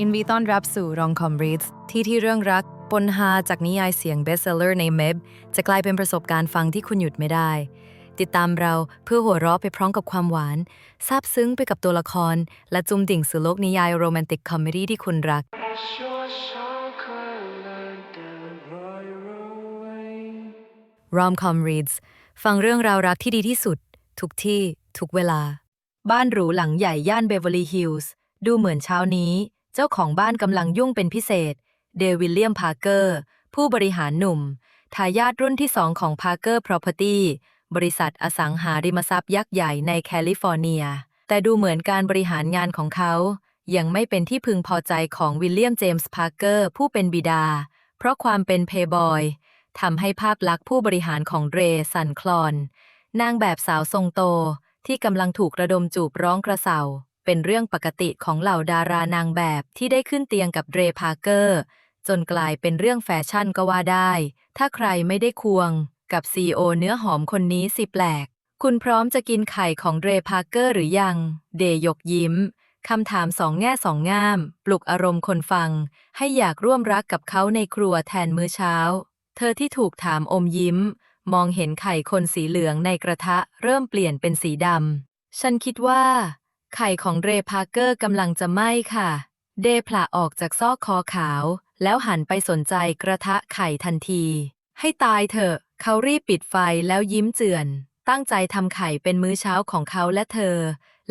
อินวีต้อนรับสู่รองคอมรีดที่ที่เรื่องรักปนฮาจากนิยายเสียงเบสเซอร์ในเมบจะกลายเป็นประสบการณ์ฟังที่คุณหยุดไม่ได้ ติดตามเราเพื่อหัวเราะไปพร้อมกับความหวานซาบซึ้งไปกับตัวละคร และจุ่มดิ่งสู่โลกนิยายโรแมนติกคอมเมดี้ที่คุณรัก r o m c o m Reads ฟังเรื่องราวรักที่ดีที่สุด ทุกที่ ทุกเวลา บ้านหรูหลังใหญ่ย่านเบเวอร์ลีย์ฮิลส์ดูเหมือนเช้านี้ เจ้าของบ้านกำลังยุ่งเป็นพิเศษ เดวิลเลียมพาร์เกอร์ ผู้บริหารหนุ่ม ทายาทรุ่นที่สองของ Parker Property บริษัทอสังหาริมทรัพย์ยักษ์ใหญ่ในแคลิฟอร์เนีย แต่ดูเหมือนการบริหารงานของเขา ยังไม่เป็นที่พึงพอใจของวิลเลียมเจมส์พาร์เกอร์ผู้เป็นบิดา เพราะความเป็นเพย์บอยทำให้ภาพลักษณ์ผู้บริหารของเรสันคลอน นางแบบสาวทรงโตที่กำลังถูกระดมจูบร้องกระเซา เป็นเรื่องปกติของเหล่าดารานางแบบที่ได้ขึ้นเตียงกับเรพาร์เกอร์ จนกลายเป็นเรื่องแฟชั่นก็ว่าได้ ถ้าใครไม่ได้ควง กับซีโอเนื้อหอมคนนี้สิแปลก คุณพร้อมจะกินไข่ของเรพาร์เกอร์หรือยัง เดย์ยกยิ้มคำถามสองแง่สองง่าม ปลุกอารมณ์คนฟัง ให้อยากร่วมรักกับเขาในครัวแทนมื้อเช้า เธอที่ถูกถามอมยิ้ม มองเห็นไข่คนสีเหลืองในกระทะเริ่มเปลี่ยนเป็นสีดำ ฉันคิดว่า ไข่ของเรพาร์เกอร์กำลังจะไหม้ค่ะ เดย์ผละออกจากซอกคอขาว แล้วหันไปสนใจกระทะไข่ทันที ให้ตายเถอะ เขารีบปิดไฟแล้วยิ้มเจือน ตั้งใจทำไข่เป็นมื้อเช้าของเขาและเธอ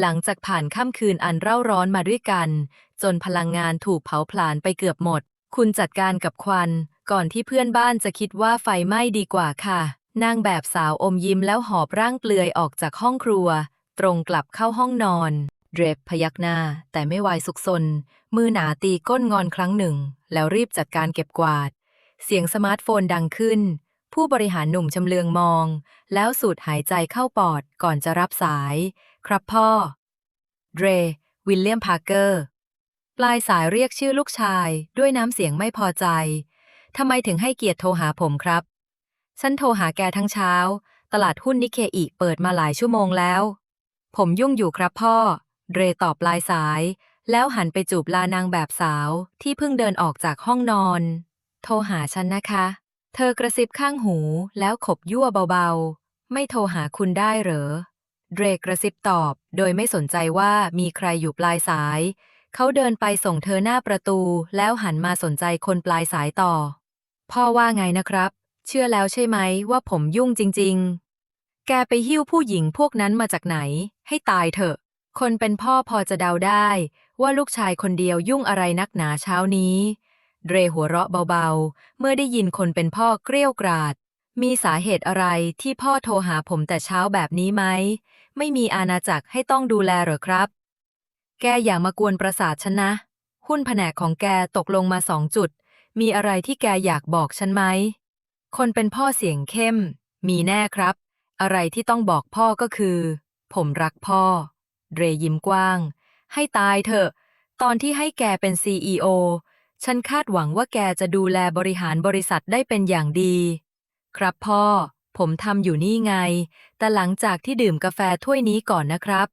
หลังจากผ่านค่ำคืนอันเร่าร้อนมาด้วยกัน จนพลังงานถูกเผาผลาญไปเกือบหมด คุณจัดการกับควัน ก่อนที่เพื่อนบ้านจะคิดว่าไฟไหม้ดีกว่าค่ะนางแบบสาวอมยิ้มแล้วหอบร่างเปลือยออกจากห้องครัว ตรงกลับเข้าห้องนอน เดรปพยักหน้า แต่ไม่วายสุกซน มือหนาตีก้นงอนครั้งหนึ่ง แล้วรีบจัดการเก็บกวาด เสียงสมาร์ทโฟนดังขึ้น ผู้บริหารหนุ่มชำเลืองมอง แล้วสูดหายใจเข้าปอดก่อนจะรับสาย ครับพ่อ เดร วิลเลียมพาร์เกอร์ ปลายสายเรียกชื่อลูกชายด้วยน้ำเสียงไม่พอใจ ทำไมถึงให้เกียรติโทรหาผมครับ ฉันโทรหาแกทั้งเช้า ตลาดหุ้นนิเคอีเปิดมาหลายชั่วโมงแล้ว ผมยุ่งอยู่ครับพ่อ เรตอบปลายสาย แล้วหันไปจูบลานางแบบสาวที่เพิ่งเดินออกจากห้องนอน โทรหาฉันนะคะ เธอกระซิบข้างหูแล้วขบยั่วเบาๆ ไม่โทรหาคุณได้เหรอ เดรกกระซิบตอบ โดยไม่สนใจว่ามีใครอยู่ปลายสาย เขาเดินไปส่งเธอหน้าประตู แล้วหันมาสนใจคนปลายสายต่อ พ่อว่าไงนะครับ เชื่อแล้วใช่ไหมว่าผมยุ่งจริง ๆ แกไปหิ้วผู้หญิงพวกนั้นมาจากไหน ให้ตายเถอะ คนเป็นพ่อพอจะเดาได้ ว่าลูกชายคนเดียวยุ่งอะไรนักหนาเช้านี้เดรหัวเราะเบาๆ เมื่อได้ยินคนเป็นพ่อเกรี้ยวกราด มีสาเหตุอะไรที่พ่อโทรหาผมแต่เช้าแบบนี้ไหม ไม่มีอาณาจักรให้ต้องดูแลหรอครับ แกอย่ามากวนประสาทฉันนะ หุ้นแผนกของแกตกลงมาสองจุด มีอะไรที่แกอยากบอกฉันไหม คนเป็นพ่อเสียงเข้ม มีแน่ครับ อะไรที่ต้องบอกพ่อก็คือ ผมรักพ่อ เรยิ้มกว้าง ให้ตายเถอะ ตอนที่ให้แกเป็น CEO ฉันคาดหวังว่าแกจะดูแลบริหารบริษัทได้เป็นอย่างดี ครับพ่อ ผมทำอยู่นี่ไง แต่หลังจากที่ดื่มกาแฟถ้วยนี้ก่อนนะครับ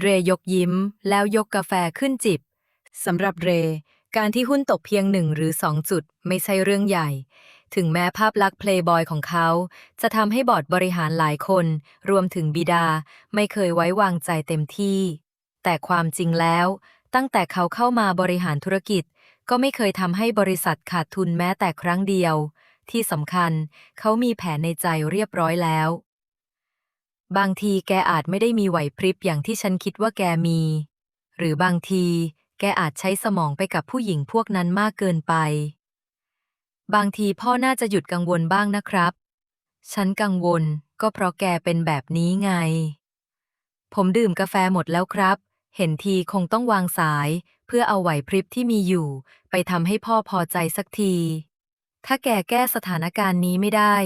เรยกยิ้ม แล้วยกกาแฟขึ้นจิบสำหรับเร การที่หุ้นตกเพียงหนึ่งหรือสองจุด ไม่ใช่เรื่องใหญ่ ถึงแม้ภาพลักษณ์เพลย์บอยของเขา จะทำให้บอร์ดบริหารหลายคน รวมถึงบิดา ไม่เคยไว้วางใจเต็มที่ แต่ความจริงแล้ว ตั้งแต่เขาเข้ามาบริหารธุรกิจ ก็ไม่เคยทำให้บริษัทขาดทุนแม้แต่ครั้งเดียว ที่สำคัญ เขามีแผนในใจเรียบร้อยแล้ว บางทีแกอาจไม่ได้มีไหวพริบอย่างที่ฉันคิดว่าแกมี หรือบางที แกอาจใช้สมองไปกับผู้หญิงพวกนั้นมากเกินไป บางทีพ่อน่าจะหยุดกังวลบ้างนะครับ ฉันกังวลก็เพราะแกเป็นแบบนี้ไง ผมดื่มกาแฟหมดแล้วครับ เห็นทีคงต้องวางสาย เพื่อเอาไหวพริบที่มีอยู่ ไปทำให้พ่อพอใจสักที ถ้าแกแก้สถานการณ์นี้ไม่ได้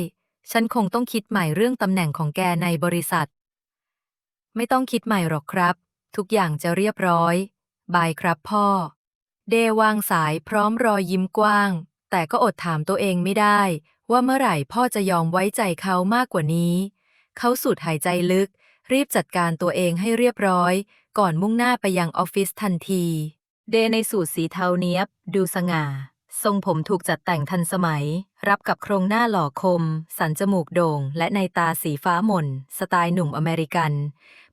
ฉันคงต้องคิดใหม่เรื่องตำแหน่งของแกในบริษัท ไม่ต้องคิดใหม่หรอกครับ ทุกอย่างจะเรียบร้อย บายครับพ่อ เดวางสายพร้อมรอยยิ้มกว้าง แต่ก็อดถามตัวเองไม่ได้ ว่าเมื่อไหร่พ่อจะยอมไว้ใจเขามากกว่านี้ เขาสูดหายใจลึก รีบจัดการตัวเองให้เรียบร้อย ก่อนมุ่งหน้าไปยังออฟฟิศทันที เดย์ในสูทสีเทาเนียบ ดูสง่า ทรงผมถูกจัดแต่งทันสมัย รับกับโครงหน้าหล่อคม สันจมูกโด่ง และในตาสีฟ้าหม่น สไตล์หนุ่มอเมริกัน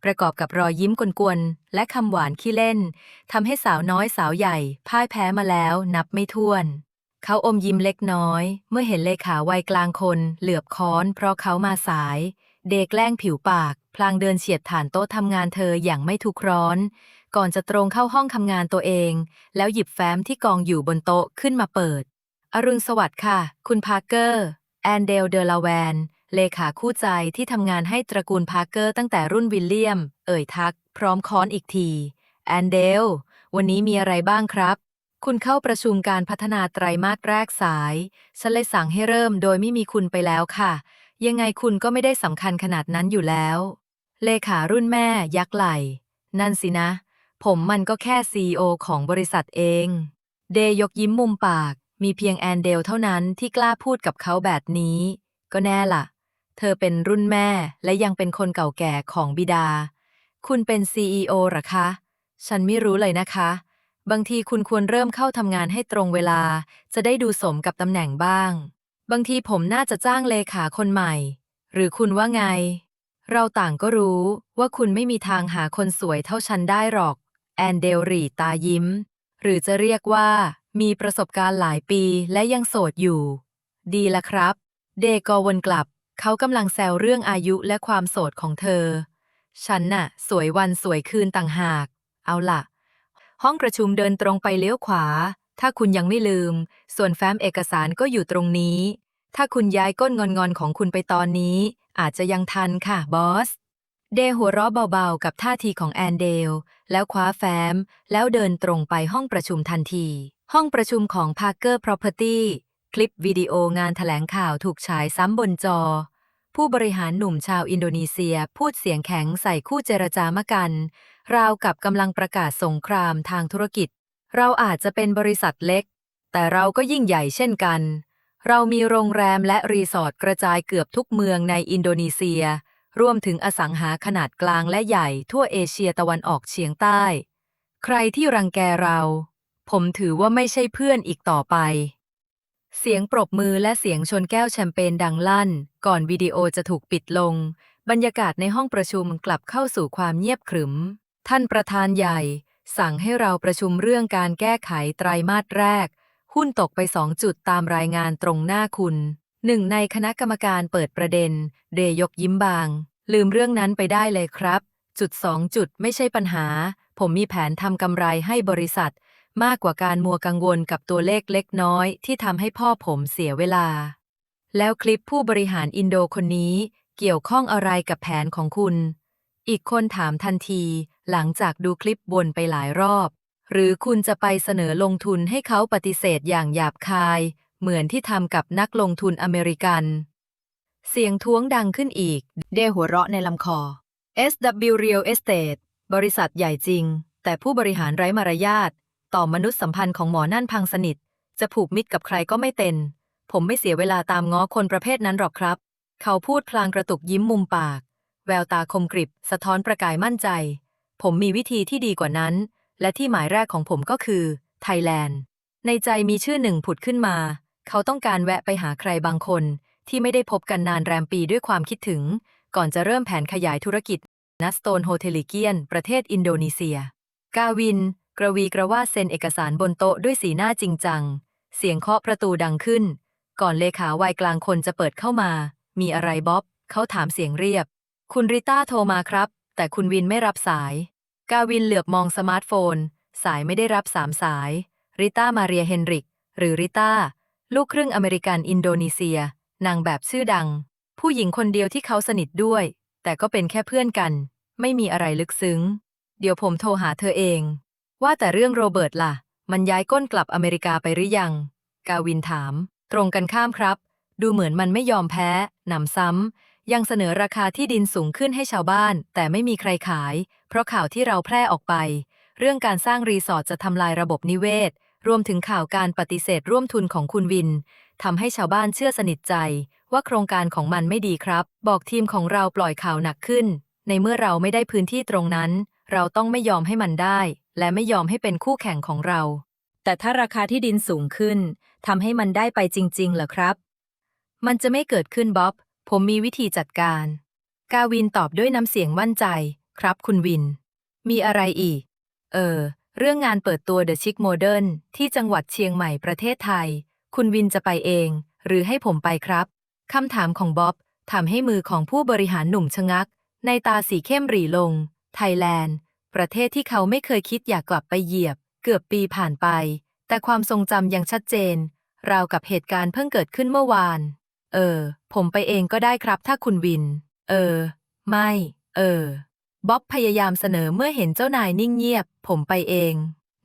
ประกอบกับรอยยิ้มกลวนๆและคำหวานขี้เล่นทำให้สาวน้อยสาวใหญ่พ่ายแพ้มาแล้วนับไม่ถ้วน เขาอมยิ้มเล็กน้อย เมื่อเห็นเลขาวัยกลางคน เหลือบค้อน เพราะเขามาสาย เดกแกล้งผิวปาก พลางเดินเฉียดผ่านโต๊ะทำงานเธออย่างไม่ทุกร้อน ก่อนจะตรงเข้าห้องทำงานตัวเอง แล้วหยิบแฟ้มที่กองอยู่บนโต๊ะขึ้นมาเปิด อรุณสวัสดิ์ค่ะ คุณพาร์เกอร์ แอนเดลเดลาแวน เลขาคู่ใจที่ทำงานให้ตระกูลพาร์เกอร์ตั้งแต่รุ่นวิลเลียม เอ่ยทัก พร้อมค้อนอีกที แอนเดล วันนี้มีอะไรบ้างครับ คุณเข้าประชุมการพัฒนาไตรมาสแรกสาย ฉันเลยสั่งให้เริ่มโดยไม่มีคุณไปแล้วค่ะ ยังไงคุณก็ไม่ได้สำคัญขนาดนั้นอยู่แล้ว เลขารุ่นแม่ยักไหล นั่นสินะ ผมมันก็แค่ซีอของบริษัทเอง เดย์ยกยิ้มมุมปาก มีเพียงแอนเดลเท่านั้นที่กล้าพูดกับเขาแบบนี้ ก็แน่ล่ะ เธอเป็นรุ่นแม่และยังเป็นคนเก่าแก่ของบิดา คุณเป็น CEO หรอคะ ฉันไม่รู้เลยนะคะ บางทีคุณควรเริ่มเข้าทำงานให้ตรงเวลา จะได้ดูสมกับตำแหน่งบ้าง บางทีผมน่าจะจ้างเลขาคนใหม่ หรือคุณว่าไง เราต่างก็รู้ว่าคุณไม่มีทางหาคนสวยเท่าฉันได้หรอก แอนเดลรีตายิ้ม หรือจะเรียกว่า มีประสบการณ์หลายปีและยังโสดอยู่ ดีละครับ เดกอวนกลับ เขากำลังแซวเรื่องอายุและความโสดของเธอ ฉันน่ะ สวยวันสวยคืนต่างหาก เอาล่ะ ห้องประชุมเดินตรงไปเลี้ยวขวา ถ้าคุณยังไม่ลืม ส่วนแฟ้มเอกสารก็อยู่ตรงนี้ ถ้าคุณย้ายก้นงอนๆของคุณไปตอนนี้ อาจจะยังทันค่ะบอส เดย์หัวเราะเบาๆ กับท่าทีของแอนเดล แล้วคว้าแฟ้ม แล้วเดินตรงไปห้องประชุมทันที ห้องประชุมของ Parker Property คลิปวิดีโองานแถลงข่าวถูกฉายซ้ำบนจอ ผู้บริหารหนุ่มชาวอินโดนีเซียพูดเสียงแข็งใส่คู่เจรจามกัน ราวกับกำลังประกาศสงครามทางธุรกิจ เราอาจจะเป็นบริษัทเล็ก แต่เราก็ยิ่งใหญ่เช่นกัน เรามีโรงแรมและรีสอร์ทกระจายเกือบทุกเมืองในอินโดนีเซีย รวมถึงอสังหาขนาดกลางและใหญ่ทั่วเอเชียตะวันออกเฉียงใต้ ใครที่รังแกเรา ผมถือว่าไม่ใช่เพื่อนอีกต่อไป เสียงปรบมือและเสียงชนแก้วแชมเปญดังลั่น ก่อนวิดีโอจะถูกปิดลง บรรยากาศในห้องประชุมกลับเข้าสู่ความเงียบขรึม ท่านประธานใหญ่ สั่งให้เราประชุมเรื่องการแก้ไขไตรมาสแรก หุ้นตกไปสองจุดตามรายงานตรงหน้าคุณหนึ่งในคณะกรรมการเปิดประเด็น เดยกยิ้มบาง ลืมเรื่องนั้นไปได้เลยครับ จุดสองจุดไม่ใช่ปัญหา ผมมีแผนทำกำไรให้บริษัท มากกว่าการมัวกังวลกับตัวเลขเล็กน้อยที่ทำให้พ่อผมเสียเวลา แล้วคลิปผู้บริหารอินโดคนนี้เกี่ยวข้องอะไรกับแผนของคุณ อีกคนถามทันทีหลังจากดูคลิปวนไปหลายรอบ หรือคุณจะไปเสนอลงทุนให้เขาปฏิเสธอย่างหยาบคาย เหมือนที่ทำกับนักลงทุนอเมริกัน เสียงท้วงดังขึ้นอีก เดหัวเราะในลำคอ SW Real Estate บริษัทใหญ่จริง แต่ผู้บริหารไร้มารยาท ต่อมนุษยสัมพันธ์ของหมอนั่นพังสนิท จะผูกมิตรกับใครก็ไม่เต็น ผมไม่เสียเวลาตามง้อคนประเภทนั้นหรอกครับ เขาพูดพลางกระตุกยิ้มมุมปาก แววตาคมกริบ สะท้อนประกายมั่นใจ ผมมีวิธีที่ดีกว่านั้น และที่หมายแรกของผมก็คือ ไทยแลนด์ ในใจมีชื่อหนึ่งผุดขึ้นมา เขาต้องการแวะไปหาใครบางคน ที่ไม่ได้พบกันนานแรมปีด้วยความคิดถึง ก่อนจะเริ่มแผนขยายธุรกิจนัสโตนโฮเทลิเกียน ประเทศอินโดนีเซีย กาวิน กระวีกระว่าเซ็นเอกสารบนโต๊ะด้วยสีหน้าจริงจัง เสียงเคาะประตูดังขึ้น ก่อนเลขาวัยกลางคนจะเปิดเข้ามา มีอะไรบ๊อบ เขาถามเสียงเรียบ คุณริต้าโทรมาครับ แต่คุณวินไม่รับสาย กาวินเหลือบมองสมาร์ทโฟน สายไม่ได้รับสามสาย ริต้ามาเรียเฮนริก หรือริต้า ลูกครึ่งอเมริกันอินโดนีเซีย นางแบบชื่อดัง ผู้หญิงคนเดียวที่เขาสนิทด้วย แต่ก็เป็นแค่เพื่อนกัน ไม่มีอะไรลึกซึ้ง เดี๋ยวผมโทรหาเธอเอง ว่าแต่เรื่องโรเบิร์ตล่ะ มันย้ายก้นกลับอเมริกาไปหรือยัง กาวินถาม ตรงกันข้ามครับ ดูเหมือนมันไม่ยอมแพ้ หนำซ้ำ ยังเสนอราคาที่ดินสูงขึ้นให้ชาวบ้าน แต่ไม่มีใครขาย เพราะข่าวที่เราแพร่ออกไป เรื่องการสร้างรีสอร์ทจะทำลายระบบนิเวศ รวมถึงข่าวการปฏิเสธร่วมทุนของคุณวินทำให้ชาวบ้านเชื่อสนิทใจ ว่าโครงการของมันไม่ดีครับ บอกทีมของเราปล่อยข่าวหนักขึ้น ในเมื่อเราไม่ได้พื้นที่ตรงนั้น เราต้องไม่ยอมให้มันได้ และไม่ยอมให้เป็นคู่แข่งของเรา แต่ถ้าราคาที่ดินสูงขึ้นทำให้มันได้ไปจริงๆเหรอครับ มันจะไม่เกิดขึ้นบ๊อบ ผมมีวิธีจัดการ กาวินตอบด้วยน้ำเสียงมั่นใจ ครับคุณวิน มีอะไรอีก เออ เรื่องงานเปิดตัว The Chic Modern ที่จังหวัดเชียงใหม่ประเทศไทย คุณวินจะไปเอง หรือให้ผมไปครับคำถามของบ๊อบทำให้มือของผู้บริหารหนุ่มชะงัก ในตาสีเข้มหรี่ลง ไทยแลนด์ ประเทศที่เขาไม่เคยคิดอยากกลับไปเหยียบ เกือบปีผ่านไป แต่ความทรงจำยังชัดเจน ราวกับเหตุการณ์เพิ่งเกิดขึ้นเมื่อวาน เออ ผมไปเองก็ได้ครับถ้าคุณวิน เออ ไม่ เออ บ๊อบพยายามเสนอเมื่อเห็นเจ้านายนิ่งเงียบ ผมไปเอง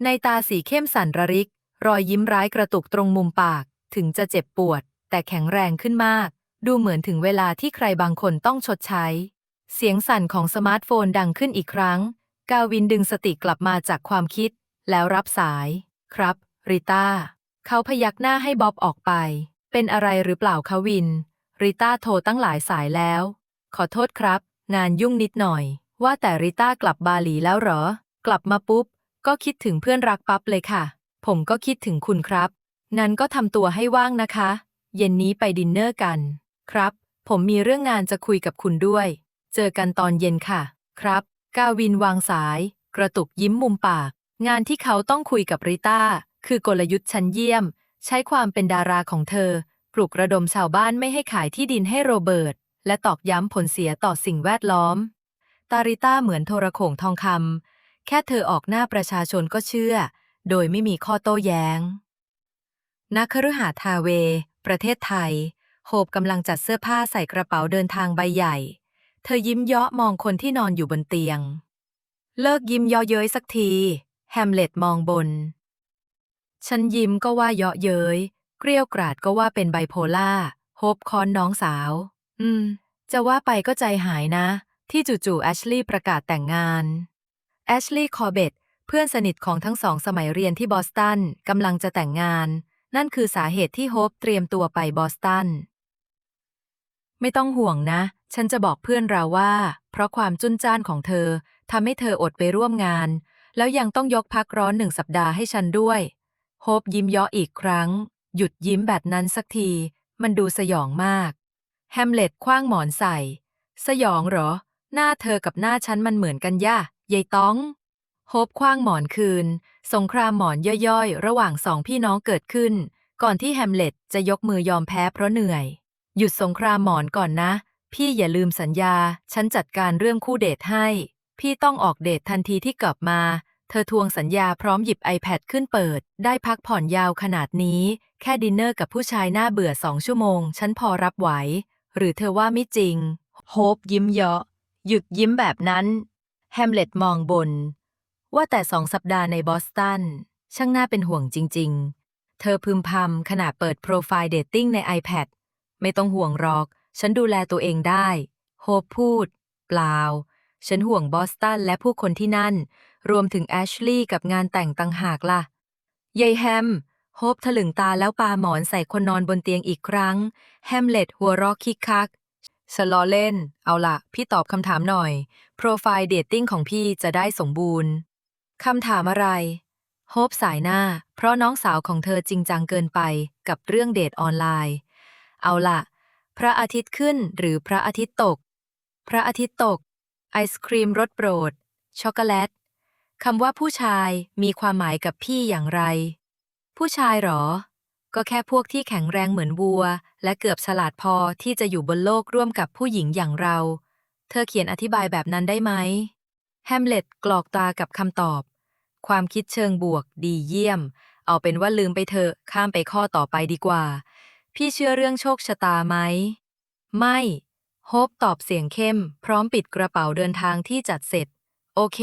ในตาสีเข้มสันระริก รอยยิ้มร้ายกระตุกตรงมุมปาก ถึงจะเจ็บปวด แต่แข็งแรงขึ้นมาก ดูเหมือนถึงเวลาที่ใครบางคนต้องชดใช้ เสียงสั่นของสมาร์ทโฟนดังขึ้นอีกครั้ง กาวินดึงสติกลับมาจากความคิด แล้วรับสาย ครับ ริต้า เขาพยักหน้าให้บ๊อบออกไป เป็นอะไรหรือเปล่าคะวิน ริต้าโทรตั้งหลายสายแล้ว ขอโทษครับ งานยุ่งนิดหน่อย ว่าแต่ริต้ากลับบาหลีแล้วเหรอ กลับมาปุ๊บ ก็คิดถึงเพื่อนรักปั๊บเลยค่ะ ผมก็คิดถึงคุณครับงั้นก็ทำตัวให้ว่างนะคะ เย็นนี้ไปดินเนอร์กัน ครับ ผมมีเรื่องงานจะคุยกับคุณด้วย เจอกันตอนเย็นค่ะ ครับ กาวินวางสาย กระตุกยิ้มมุมปาก งานที่เขาต้องคุยกับริต้า คือกลยุทธ์ชั้นเยี่ยม ใช้ความเป็นดาราของเธอ ปลุกระดมชาวบ้านไม่ให้ขายที่ดินให้โรเบิร์ต และตอกย้ำผลเสียต่อสิ่งแวดล้อม ตาริต้าเหมือนโทรโข่งทองคำแค่เธอออกหน้าประชาชนก็เชื่อ โดยไม่มีข้อโต้แย้งนักคฤหาทาเว ประเทศไทย โฮบกำลังจัดเสื้อผ้าใส่กระเป๋าเดินทางใบใหญ่ ธอยิ้มเยาะมองคนที่นอนอยู่บนเตียง เลิกยิ้มเยาะเย้ยสักที แฮมเล็ตมองบน ฉันยิ้มก็ว่าเยาะเย้ย เกรี้ยวกราดก็ว่าเป็นไบโพล่า โฮบคอนน้องสาว อืม จะว่าไปก็ใจหายนะ ที่จู่ๆแอชลีย์ประกาศแต่งงาน แอชลีย์คอเบตเพื่อนสนิทของทั้งสองสมัยเรียนที่บอสตันกำลังจะแต่งงาน นั่นคือสาเหตุที่โฮปเตรียมตัวไปบอสตัน ไม่ต้องห่วงนะ ฉันจะบอกเพื่อนเราว่า เพราะความจุนจ้านของเธอทำให้เธออดไปร่วมงาน แล้วยังต้องยกพักร้อนหนึ่งสัปดาห์ให้ฉันด้วย โฮปยิ้มยาะอีกครั้ง หยุดยิ้มแบบนั้นสักที มันดูสยองมาก แฮมเล็ตคว้างหมอนใส่ สยองเหรอ หน้าเธอกับหน้าฉันมันเหมือนกันย่ะยายต้อง โฮปคว้างหมอนคืน สงครามหมอนย่อยๆ ระหว่างสองพี่น้องเกิดขึ้น ก่อนที่แฮมเล็ตจะยกมือยอมแพ้เพราะเหนื่อย หยุดสงครามหมอนก่อนนะ พี่อย่าลืมสัญญา ฉันจัดการเรื่องคู่เดทให้ พี่ต้องออกเดททันทีที่กลับมา เธอทวงสัญญาพร้อมหยิบ iPad ขึ้นเปิด ได้พักผ่อนยาวขนาดนี้ แค่ดินเนอร์กับผู้ชายหน้าเบื่อสองชั่วโมง ฉันพอรับไหว หรือเธอว่าไม่จริง โฮปยิ้มเยาะ หยุดยิ้มแบบนั้น แฮมเล็ตมองบน ว่าแต่สองสัปดาห์ในบอสตัน ช่างน่าเป็นห่วงจริง ๆ เธอพึมพำขณะเปิดโปรไฟล์เดทติ้งใน iPad ไม่ต้องห่วงหรอก ฉันดูแลตัวเองได้ โฮปพูด เปล่า ฉันห่วงบอสตันและผู้คนที่นั่น รวมถึงแอชลีย์กับงานแต่งต่างหากล่ะยายแฮม โฮปถลึงตาแล้วปาหมอนใส่คนนอนบนเตียงอีกครั้ง แฮมเล็ตหัวเราะคิกคักฉลอเล่น เอาล่ะพี่ตอบคำถามหน่อย โปรไฟล์เดทติ้งของพี่จะได้สมบูรณ์ คำถามอะไร โฮปสายหน้า เพราะน้องสาวของเธอจริงจังเกินไปกับเรื่องเดทออนไลน์ เอาล่ะ พระอาทิตย์ขึ้นหรือพระอาทิตย์ตก พระอาทิตย์ตก ไอศครีมรสโปรด ช็อกโกแลตคำว่าผู้ชายมีความหมายกับพี่อย่างไร ผู้ชายหรอ ก็แค่พวกที่แข็งแรงเหมือนวัว และเกือบฉลาดพอที่จะอยู่บนโลกร่วมกับผู้หญิงอย่างเรา เธอเขียนอธิบายแบบนั้นได้ไหม แฮมเล็ตกรอกตากับคำตอบ ความคิดเชิงบวกดีเยี่ยม เอาเป็นว่าลืมไปเถอะข้ามไปข้อต่อไปดีกว่า พี่เชื่อเรื่องโชคชะตาไหม ไม่ โฮปตอบเสียงเข้ม พร้อมปิดกระเป๋าเดินทางที่จัดเสร็จ โอเค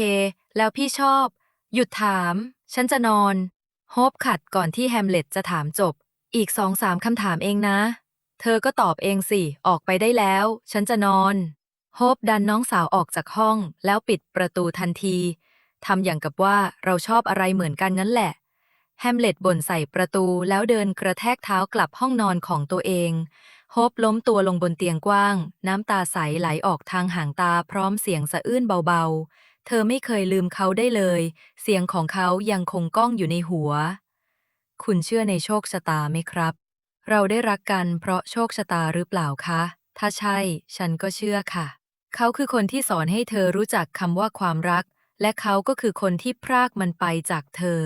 แล้วพี่ชอบ หยุดถาม ฉันจะนอน โฮปขัดก่อนที่แฮมเล็ตจะถามจบ อีกสองสามคำถามเองนะ เธอก็ตอบเองสิ ออกไปได้แล้ว ฉันจะนอน โฮปดันน้องสาวออกจากห้อง แล้วปิดประตูทันทีทำอย่างกับว่าเราชอบอะไรเหมือนกันงั้นแหละ แฮมเล็ตบ่นใส่ประตูแล้วเดินกระแทกเท้ากลับห้องนอนของตัวเอง โฮปล้มตัวลงบนเตียงกว้าง น้ำตาใสไหลออกทางหางตาพร้อมเสียงสะอื้นเบาๆ เธอไม่เคยลืมเขาได้เลย เสียงของเขายังคงก้องอยู่ในหัว คุณเชื่อในโชคชะตาไหมครับ เราได้รักกันเพราะโชคชะตาหรือเปล่าคะ ถ้าใช่ ฉันก็เชื่อค่ะ เขาคือคนที่สอนให้เธอรู้จักคำว่าความรัก และเขาก็คือคนที่พรากมันไปจากเธอ